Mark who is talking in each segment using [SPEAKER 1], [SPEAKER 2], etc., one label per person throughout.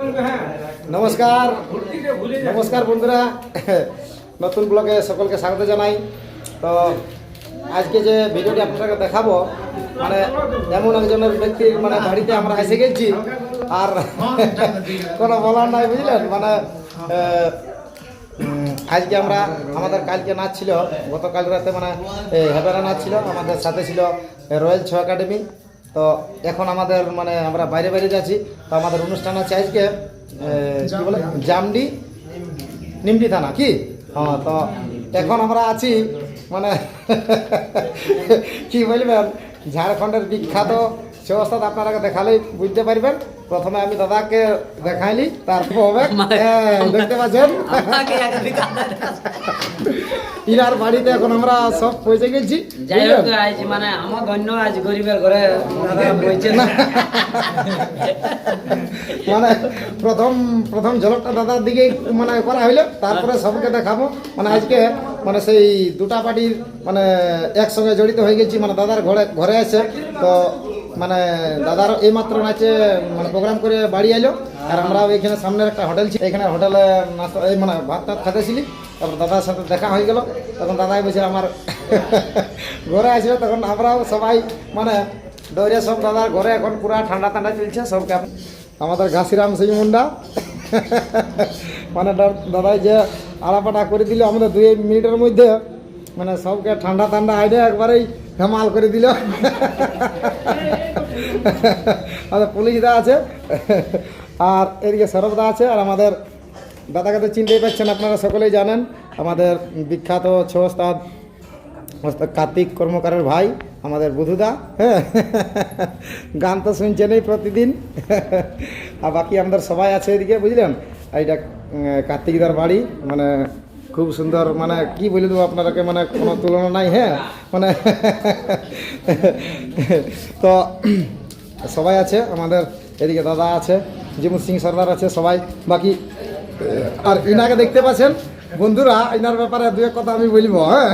[SPEAKER 1] নমস্কার। নমস্কার বন্ধুরা। নতুন ব্লগে সকলকে স্বাগত জানাই। তো আজকে যে ভিডিওটি আপনাদেরকে দেখাবো মানে এমন একজনের ব্যক্তির মানে বাড়িতে আমরা এসে গেছি, আর কোনো বলার নাই, বুঝলেন? মানে আজকে আমরা, আমাদের কালকে নাচ ছিল, গতকাল রাতে মানে হেবেরা নাচ ছিল, আমাদের সাথে ছিল, রয়্যাল ছ একাডেমি। তো এখন আমাদের মানে আমরা বাইরে বাইরে যাচ্ছি। তো আমাদের অনুষ্ঠান আছে আজকে বলে? জামডি। নিমডি থানা কি? হ্যাঁ তো এখন আমরা আছি মানে কি বলবেন? ঝাড়খণ্ডের বিখ্যাত সে অবস্থা আপনারা দেখালেই বুঝতে পারবেন। প্রথমে আমি দাদাকে দেখাইলি তারপর হবে হ্যাঁ, দেখতে পাচ্ছেন? ইনার বাড়িতে এখন আমরা সব পৌঁছে গেছি।
[SPEAKER 2] যাই হোক? আজ মানে আমার ধন্য আজ গরিবের ঘরে না।
[SPEAKER 1] মানে প্রথম প্রথম ঝলকটা দাদার দিকে মানে করা হইল তারপরে সবকে দেখাবো। মানে আজকে মানে সেই দুটা পার্টির মানে একসঙ্গে জড়িত হয়ে গেছি মানে দাদার ঘরে ঘরে আছে। তো মানে দাদার এইমাত্র নাচে মানে প্রোগ্রাম করে বাড়ি এলো আর আমরা এখানে সামনের একটা হোটেল ছিল এখানে হোটেলে নাস্তা এই মানে ভাত টাত খাতেছিলি তারপর দাদার সাথে দেখা হয়ে গেল। তখন দাদাই বলছে আমার ঘরে আসবে। তখন আমরাও সবাই মানে দৌড়ে সব দাদার ঘরে এখন পুরা ঠান্ডা ঠান্ডা চলছে সবকে আমাদের ঘাসিরাম সিং মুন্ডা। মানে দাদাই যে আলাপাটা করে দিল, আমাদের দুই মিনিটের মধ্যে মানে সবকে ঠান্ডা ঠান্ডা আইডে একবারেই হেমাল করে দিল। আমাদের পুলিশদা আছে, আর এদিকে সরবদা আছে, আর আমাদের তো চিনতেই পারছেন আপনারা সকলেই জানেন, আমাদের বিখ্যাত ছ ওস্তাদ ওস্তাদ কার্তিক কর্মকারের ভাই, আমাদের বুধুদা হ্যাঁ? গান তো শুনছেনই প্রতিদিন। আর বাকি আমাদের সবাই আছে এদিকে, বুঝলেন? এইটা কার্তিকদার বাড়ি মানে খুব সুন্দর মানে কি বলে দেবো আপনারাকে মানে কোনো তুলনা নাই হ্যাঁ? মানে তো সবাই আছে, আমাদের এদিকে দাদা আছে জিমু সিং সর্দার আছে সবাই। বাকি আর ইনাকে দেখতে পাচ্ছেন? বন্ধুরা, ইনার ব্যাপারে দু এক কথা আমি বলব হ্যাঁ?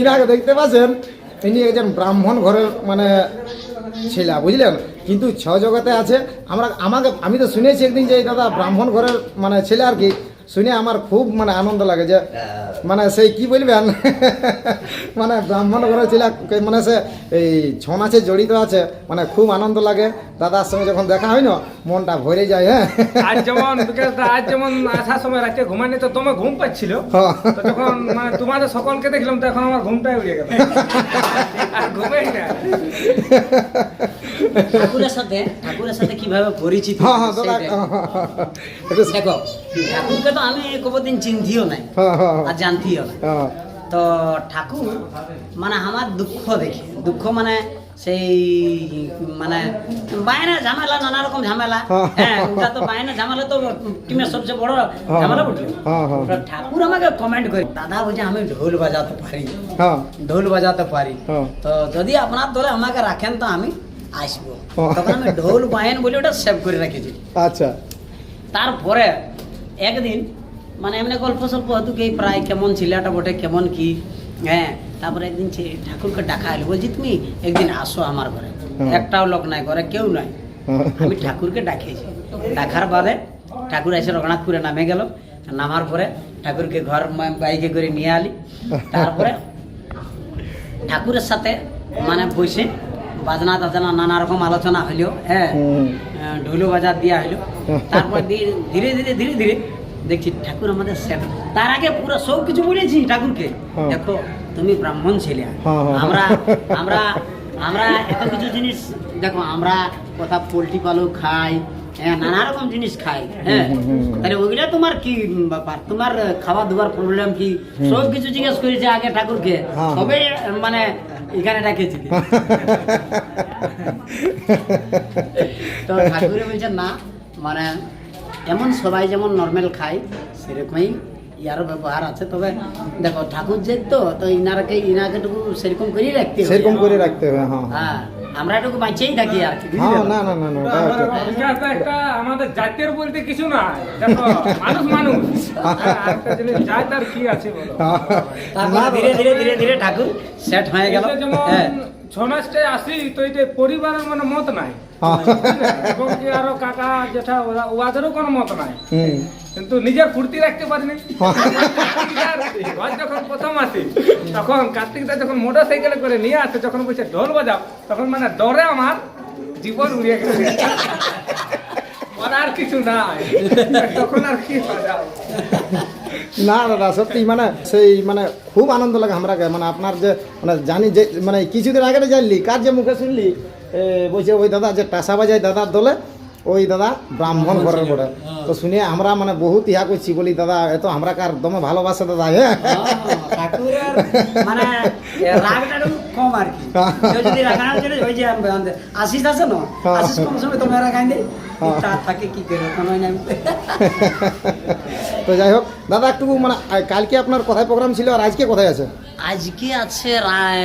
[SPEAKER 1] ইনাকে দেখতে পাচ্ছেন? ইনি একজন ব্রাহ্মণ ঘরের মানে ছেলা, বুঝলেন? কিন্তু ছ জগতে আছে। আমরা, আমাকে, আমি তো শুনেছি একদিন যে দাদা ব্রাহ্মণ ঘরের মানে ছেলে আর কি। শুনে আমার খুব মানে আনন্দ লাগে যে মানে সেই কি বলবেন মানে ব্রাহ্মণ ঘরের ছেলে মানে সে এই ছৌ নাচে জড়িত আছে মানে খুব আনন্দ লাগে। দাদার সঙ্গে যখন দেখা হয় না মনটা ভরে যায় হ্যাঁ।
[SPEAKER 3] আজ যেমন আজ যেমন আসার সময় রাতে ঘুমানি তো তোমার ঘুম পাচ্ছিল। তো যখন মানে তোমাদের সকলকে দেখলাম তো এখন আমার ঘুমটাই উড়ে গেল। আর ঘুমেই না।
[SPEAKER 2] ঠাকুরের সাথে ঠাকুরের সাথে কীভাবে পরিচিত
[SPEAKER 1] হ্যাঁ হ্যাঁ দাদা
[SPEAKER 2] দেখো ঠাকুরকে তো আমি কোনোদিন চিন্তিও নাই আর জানতিও না
[SPEAKER 1] হ্যাঁ
[SPEAKER 2] তো ঠাকুর মানে আমার দুঃখ দেখে। দুঃখ মানে সেই মানে বাইরে ঝামেলা নানা রকম ঝামেলা।
[SPEAKER 1] হ্যাঁ।
[SPEAKER 2] ওটা তো বাইরে ঝামেলা তো টিমের সবচেয়ে বড় ঝামেলা। তো ঠাকুর আমাকে কমেন্ট করে দাদা বলছে আমি ঢোল বাজাতে পারি। ঢোল বাজাতে পারি। তো যদি আপনার দলে আমাকে রাখেন তো আমি আসব। তখন আমি ঢোল বায়ন বলে ওটা সেভ করে রেখেছি।
[SPEAKER 1] আচ্ছা।
[SPEAKER 2] তারপরে একদিন মানে এমনি গল্প সল্প হতো কি প্রায় কেমন ছেলেটা বটে কেমন কি হ্যাঁ তারপরে একদিন ঠাকুরকে ডাকা এলো বলছি তুমি একদিন আসো আমার ঘরে। একটাও লোক নাই ঘরে কেউ নাই। আমি ঠাকুরকে ডাকিয়েছি। ডাকার বাদে ঠাকুর এসে রঘুনাথপুরে নামে গেল। নামার পরে ঠাকুরকে ঘর বাইকে করে নিয়ে আলি। তারপরে ঠাকুরের সাথে মানে বসে বাজনা টাজনা নানা রকম আলোচনা হইল হ্যাঁ ঢোলো বাজার দেওয়া হলো তারপর ধীরে ধীরে ধীরে ধীরে দেখছি ঠাকুর আমাদের সেট তার আগে পুরো সব কিছু বলেছি ঠাকুরকে।
[SPEAKER 1] হ্যাঁ।
[SPEAKER 2] দেখো তুমি ব্রাহ্মণ ছেলে।
[SPEAKER 1] হ্যাঁ, হ্যাঁ।
[SPEAKER 2] আমরা আমরা আমরা এত কিছু জিনিস দেখো আমরা কথা পোলট্রি পালু খাই হ্যাঁ নানা রকম জিনিস খাই হ্যাঁ। তাহলে ওইগুলা তোমার কি ব্যাপার? তোমার খাওয়া দাওয়ার প্রবলেম কি সব কিছু জিজ্ঞেস করেছে আগে ঠাকুরকে। তবে মানে এখানে ডাকেছি তো ঠাকুরে বলছে না মানে এমন সবাই যেমন নর্মাল খায় সেরকমই ইয়ারও ব্যবহার আছে। তবে দেখো ঠাকুর যে তো তো ইনারকে ইনাকে টুকু সেরকম করেই রাখতে হবে।
[SPEAKER 1] সেরকম করে রাখতে হবে হ্যাঁ।
[SPEAKER 2] হ্যাঁ। আমরা এটুকু বাঁচেই থাকি আর কি
[SPEAKER 1] হ্যাঁ না না না না
[SPEAKER 3] আমাদের
[SPEAKER 1] হচ্ছে-
[SPEAKER 3] একটা আমাদের জাতের বলতে কিছু না দেখো মানুষ মানুষ। জাত আর কি আছে বলো?
[SPEAKER 2] তারপরে ধীরে ধীরে ধীরে ধীরে ঠাকুর সেট হয়ে গেল। হ্যাঁ।
[SPEAKER 3] আসি তো এটা পরিবারের মানে মত নাই।
[SPEAKER 1] হ্যাঁ।
[SPEAKER 3] এবং কি আরও কাকা যেটা ওয়াদেরও কোনো মত নাই।
[SPEAKER 1] হুম।
[SPEAKER 3] কিন্তু নিজের ফুর্তি রাখতে পারিনি। ঘর যখন প্রথম আসি তখন কার্তিকদা যখন মোটর সাইকেলে করে নিয়ে আসে যখন বলছে ঢোল বাজাও তখন মানে ডরে আমার জীবন উড়িয়ে গেছে। আর কিছু নাই। তখন আর কি বাজাও।
[SPEAKER 1] না দাদা সত্যি মানে সেই মানে খুব আনন্দ লাগে আমরা মানে আপনার যে মানে জানি যে মানে কিছুদিন আগে জানলি কার যে মুখে শুনলি বলছে ওই দাদা যে টাসা বাজায় দাদার দলে ওই দাদা ব্রাহ্মণ ঘরের বটে। তো শুনে আমরা মানে বহুত ইহা করছি বলি দাদা এত আমরা কার দমে ভালোবাসে দাদা হ্যাঁ
[SPEAKER 2] মানে রাগটা কম আর কি। যদি রাখা না চলে ওই যে আমাদের আশিস আছে না? আশিস কোন সময় তোমার রাখাই দেয় তা থাকে কি করে? কোনো না।
[SPEAKER 1] তো যাই হোক দাদা একটু মানে কালকে আপনার কোথায় প্রোগ্রাম ছিল আর আজকে কোথায় আছে?
[SPEAKER 2] আজকে আছে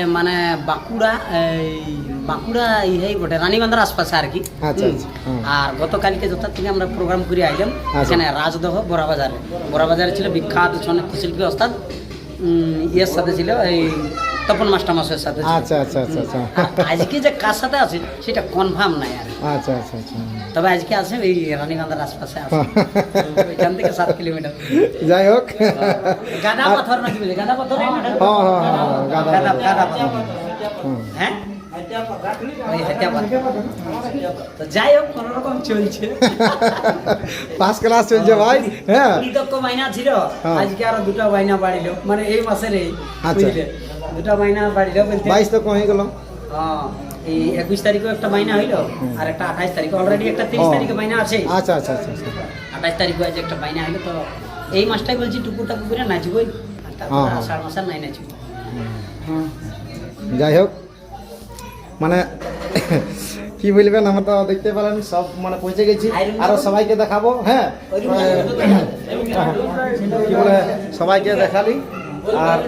[SPEAKER 2] মানে বাঁকুড়া এই বাঁকুড়া ইহাই বটে রানীবান্ধার আশপাশে আর কি।
[SPEAKER 1] আচ্ছা। আচ্ছা, হ্যাঁ।
[SPEAKER 2] আর গতকালকে যথা থেকে আমরা প্রোগ্রাম করে আইলাম
[SPEAKER 1] আচ্ছা।
[SPEAKER 2] এখানে রাজদহ বড়াবাজারে। বড়াবাজারে ছিল বিখ্যাত ছনক শিল্পী ওস্তাদ। ইয়ের সাথে ছিল এই তপন মাস্টার মাসের সাথে
[SPEAKER 1] আচ্ছা আচ্ছা আচ্ছা আচ্ছা।
[SPEAKER 2] আজকে যে কার সাথে আছে সেটা কনফার্ম নাই আর।
[SPEAKER 1] আচ্ছা আচ্ছা আচ্ছা।
[SPEAKER 2] তবে আজকে আছে এই রানীবান্ধার আশপাশে আছে। এখান থেকে সাত কিলোমিটার।
[SPEAKER 1] যাই হোক।
[SPEAKER 2] গাদা পাথর নাকি বলে? গাদা পাথর
[SPEAKER 1] হ্যাঁ হ্যাঁ হ্যাঁ গাদা
[SPEAKER 2] গাদা গাদা পাথর। হ্যাঁ? যাই হোক কোন রকম চলছে।
[SPEAKER 1] ক্লাস চলছে ভাই হ্যাঁ।
[SPEAKER 2] ছিল।
[SPEAKER 1] হ্যাঁ।
[SPEAKER 2] আজকে আরও দুটো মাইনা বাড়িলো। মানে এই মাসের এই
[SPEAKER 1] আচ্ছা।
[SPEAKER 2] বুঝলে? দুটো মাইনা বাড়িলো বলতে
[SPEAKER 1] বাইশ তো কমে গেল।
[SPEAKER 2] হ্যাঁ, এই একুশ তারিখেও একটা মাইনা হইল আর একটা আঠাইশ তারিখ। অলরেডি একটা তিরিশ। তারিখে মাইনা আছে।
[SPEAKER 1] আচ্ছা আচ্ছা আচ্ছা আচ্ছা।
[SPEAKER 2] আঠাইশ তারিখে আজ একটা মাইনা হইল তো এই মাসটাই বলছি টুকু টাকু করে নাচবই। আর তারপর
[SPEAKER 1] হ্যাঁ, হ্যাঁ।
[SPEAKER 2] আষাঢ় মাসে নাই নাচবো।
[SPEAKER 1] যাই হোক মানে কি বলবেন আমরা তো দেখতে পেলেন সব মানে পৌঁছে গেছি। আরও সবাইকে দেখাবো হ্যাঁ। কি বলে সবাইকে দেখালি। আর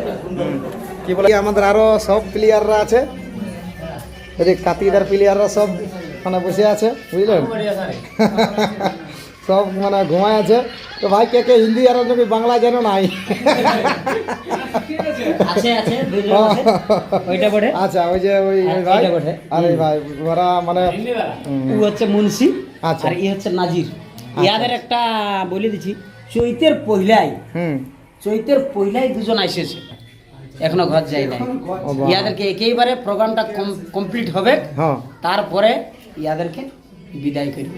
[SPEAKER 1] কি বলে? আমাদের আরও সব প্লেয়াররা আছে। এই যে কাতিদার প্লেয়াররা সব মানে বসে আছে বুঝলেন? সব মানে ঘুমায় আছে। তো ভাই কে কে হিন্দি আর নাকি বাংলা জানো নাই? আচ্ছা ওই যে ওই
[SPEAKER 2] হ্যাঁ,
[SPEAKER 1] ভাই। আর ভাই ওরা মানে
[SPEAKER 2] ও হচ্ছে মুন্সি
[SPEAKER 1] আচ্ছা।
[SPEAKER 2] আর ই হচ্ছে নাজির। ইয়াদের একটা বলে দিচ্ছি চৈতের পহিলাই
[SPEAKER 1] হুম।
[SPEAKER 2] চৈতের পহিলাই দুজন এসেছে এখনও ঘর যাই নাই। ইয়াদেরকে একেবারে প্রোগ্রামটা কমপ্লিট হবে
[SPEAKER 1] হ্যাঁ।
[SPEAKER 2] তারপরে ইয়াদেরকে বিদায় করি।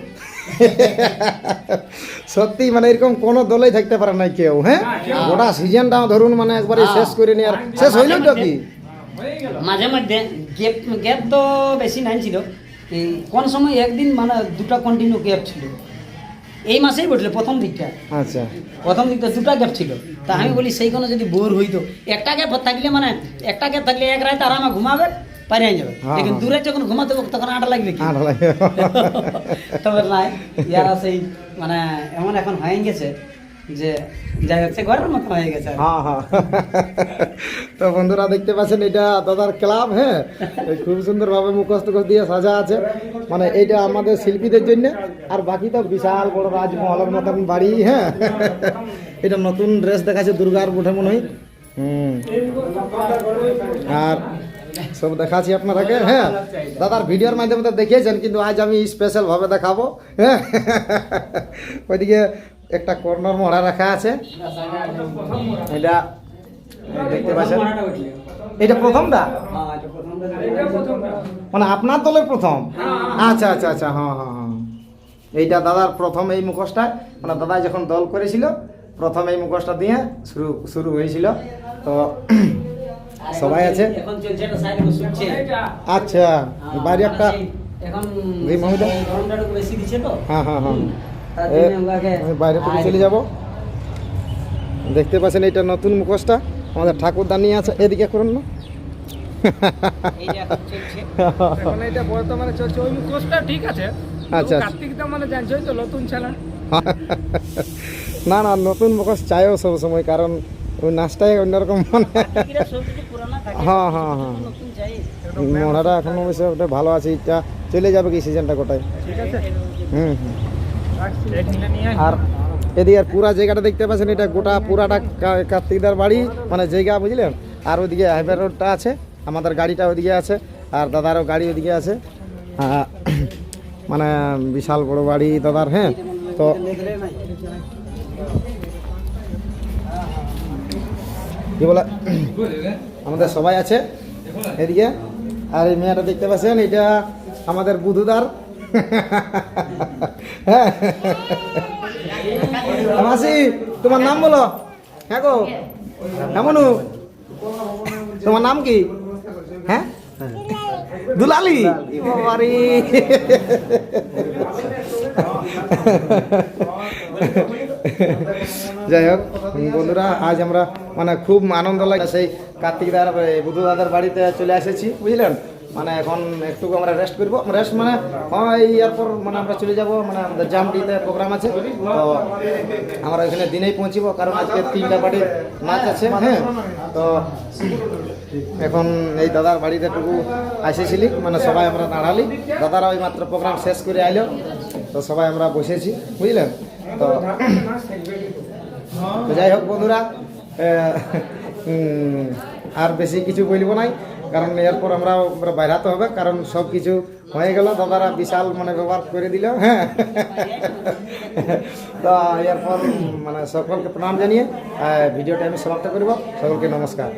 [SPEAKER 1] সত্যি মানে এরকম কোনো দলেই থাকতে পারে না কেউ হ্যাঁ গোটা সিজনটা ধরুন মানে একবারে
[SPEAKER 2] হ্যাঁ।
[SPEAKER 1] শেষ করে নিয়ে আর শেষ হইল তো কি?
[SPEAKER 3] হয়ে
[SPEAKER 2] মাঝে মধ্যে গ্যাপ গ্যাপ তো বেশি নাই ছিল। কোন সময় একদিন মানে দুটা কন্টিনিউ গ্যাপ ছিল। এই মাসেই বটলে প্রথম দিকটা।
[SPEAKER 1] আচ্ছা।
[SPEAKER 2] প্রথম দিকটা দুটা গ্যাপ ছিল। তা আমি বলি সেই কোনো যদি বোর হইতো একটা গ্যাপ থাকলে মানে একটা গ্যাপ থাকলে এক রাত আরামে ঘুমাবে পারে যাবে।
[SPEAKER 1] কিন্তু
[SPEAKER 2] লেকিন
[SPEAKER 1] হ্যাঁ।
[SPEAKER 2] দূরে যখন ঘুমাতে তখন আটা লাগবে কি? তবে নাই ইয়ারা সেই মানে এমন এখন হয়ে গেছে যে যাই সে ঘরের হয়ে
[SPEAKER 1] হ্যাঁ তো বন্ধুরা দেখতে পাচ্ছেন, এটা দাদার ক্লাব হ্যাঁ? খুব সুন্দরভাবে টুখোশ দিয়ে সাজা আছে। মানে এইটা আমাদের শিল্পীদের জন্য। আর বাকি তো বিশাল বড় রাজমহলের মতন বাড়ি হ্যাঁ? এটা নতুন ড্রেস দেখাচ্ছে দুর্গার বুঠে মনে হয়। হুম। আর সব দেখাচ্ছি আপনারাকে হ্যাঁ? দাদার ভিডিওর মাধ্যমে তো দেখিয়েছেন, কিন্তু আজ আমি স্পেশাল ভাবে দেখাবো হ্যাঁ? ওইদিকে একটা কর্নার মহড়া রাখা আছে। এটা দেখতে পাচ্ছেন? এটা প্রথমটা? মানে আপনার দলের প্রথম? আচ্ছা আচ্ছা আচ্ছা হ্যাঁ হ্যাঁ হ্যাঁ। এইটা দাদার প্রথম এই মুখোশটা। মানে দাদা যখন দল করেছিল প্রথম এই মুখোশটা দিয়ে শুরু শুরু হয়েছিল। তো সবাই আছে? আচ্ছা বাইরে একটা হ্যাঁ হ্যাঁ হ্যাঁ। বাইরে থেকে চলে যাব। দেখতে পাচ্ছেন এটা নতুন মুখোশটা। আমাদের ঠাকুর দানিয়ে আছে এদিকে করুন না।
[SPEAKER 2] এইটা এখন চলছে।
[SPEAKER 3] এখন এটা বর্তমানে চলছে। ওই মুখোশটা ঠিক আছে।
[SPEAKER 1] আচ্ছা।
[SPEAKER 3] কার্তিকটা মানে জানছোই তো নতুন ছেলে
[SPEAKER 1] না না নতুন মুখোশ চাইও সব সময় কারণ ওই নাচটাই অন্যরকম মানে
[SPEAKER 2] এরা সব কিছু পুরানা থাকে।
[SPEAKER 1] হ্যাঁ, হ্যাঁ, হ্যাঁ।
[SPEAKER 2] নতুন
[SPEAKER 1] এখন অবশ্য ভালো আছে এটা চলে যাবে কি সিজনটা গোটায়
[SPEAKER 3] ঠিক আছে।
[SPEAKER 1] হুম হুম। আর এদিকে আর পুরা জায়গাটা দেখতে পাচ্ছেন, এটা গোটা পুরাটা কার্তিকদার বাড়ি মানে জায়গা, বুঝলেন? আর ওদিকে হাইওয়ে রোডটা আছে, আমাদের গাড়িটা ওইদিকে আছে, আর দাদারও গাড়ি ওইদিকে আছে। মানে বিশাল বড় বাড়ি দাদার হ্যাঁ? তো কি বলে? আমাদের সবাই আছে এদিকে। আর এই মেয়েটা দেখতে পাচ্ছেন, এটা আমাদের বুধুদার। মাসি, তোমার নাম বলো। হ্যাঁ গো। এমনু তোমার নাম কি? হ্যাঁ? দুলালি। যাই হোক, বন্ধুরা, আজ আমরা মানে খুব আনন্দ লাগে সেই কার্তিক দার বুধু দাদার বাড়িতে চলে এসেছি, বুঝলেন? মানে এখন একটু আমরা রেস্ট করব। রেস্ট মানে হয় এরপর মানে আমরা চলে যাব মানে আমাদের জামডিতে প্রোগ্রাম আছে। তো আমরা এখানে দিনেই পৌঁছিব, কারণ আজকে তিনটা পার্টি নাচ আছে হ্যাঁ। তো এখন এই দাদার বাড়িতে টুকু আসেছিলি মানে সবাই আমরা দাঁড়ালি। দাদারা ওই মাত্র প্রোগ্রাম শেষ করে আইলো, তো সবাই আমরা বসেছি, বুঝলেন? তো যাই হোক বন্ধুরা আর বেশি কিছু বলব নাই। কারণ এরপর আমরা বাইরাতে হবে, কারণ সব কিছু হয়ে গেল দাদারা বিশাল মানে ব্যবহার করে দিল হ্যাঁ। তো এরপর মানে সকলকে প্রণাম জানিয়ে ভিডিওটা আমি সমাপ্ত করব। সকলকে নমস্কার।